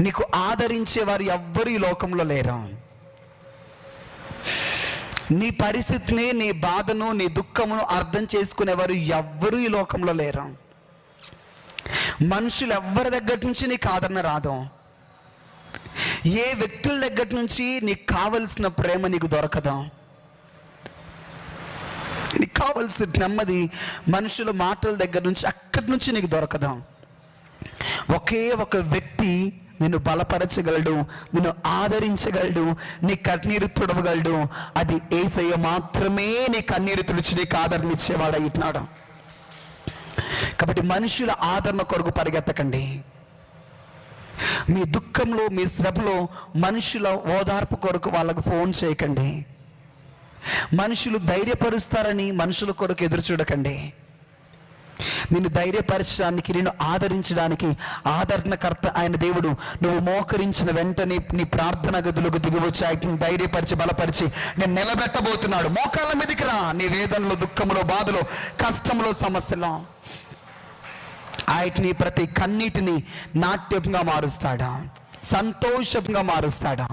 నీకు ఆదరించే వారు ఎవ్వరు ఈ లోకంలో లేరు? నీ పరిస్థితిని నీ బాధను నీ దుఃఖమును అర్థం చేసుకునేవారు ఎవ్వరూ ఈ లోకంలో లేరు? మనుషులు ఎవ్వరి దగ్గర నుంచి నీకు ఆదరణ రాదు. ఏ వ్యక్తుల దగ్గర నుంచి నీకు కావలసిన ప్రేమ నీకు దొరకదు. నీకు కావలసిన నెమ్మది మనుషుల మాటల దగ్గర నుంచి అక్కడి నుంచి నీకు దొరకదు. ఒకే ఒక వ్యక్తి నిన్ను బలపరచగలడు నిన్ను ఆదరించగలడు నీ కన్నీరు తుడవగలడు. అది ఏసయ్య మాత్రమే నీ కన్నీరు తుడిచి నీకు ఆదరణ ఇచ్చేవాడు ఇచ్చేవాడైతున్నాడు కాబట్టి మనుషుల ఆదరణ కొరకు పరిగెత్తకండి. మీ దుఃఖంలో మీ శ్రమలో మనుషుల ఓదార్పు కొరకు వాళ్ళకు ఫోన్ చేయకండి. మనుషులు ధైర్యపరుస్తారని మనుషుల కొరకు ఎదురు చూడకండి. నిన్ను ధైర్యపరచడానికి నిన్ను ఆదరించడానికి ఆదరణకర్త ఆయన దేవుడు నువ్వు మోకరించిన వెంటనే నీ ప్రార్థన గదులకు దిగివచ్చి ఆయన ధైర్యపరిచి బలపరిచి నేను నిలబెట్టబోతున్నాడు. మోకాళ్ళ మీదకి రా. నీ వేదనలో దుఃఖంలో బాధలో కష్టంలో సమస్యలో. ఆయటిని ప్రతి కన్నీటిని నాట్యంగా మారుస్తాడా? సంతోషంగా మారుస్తాడా?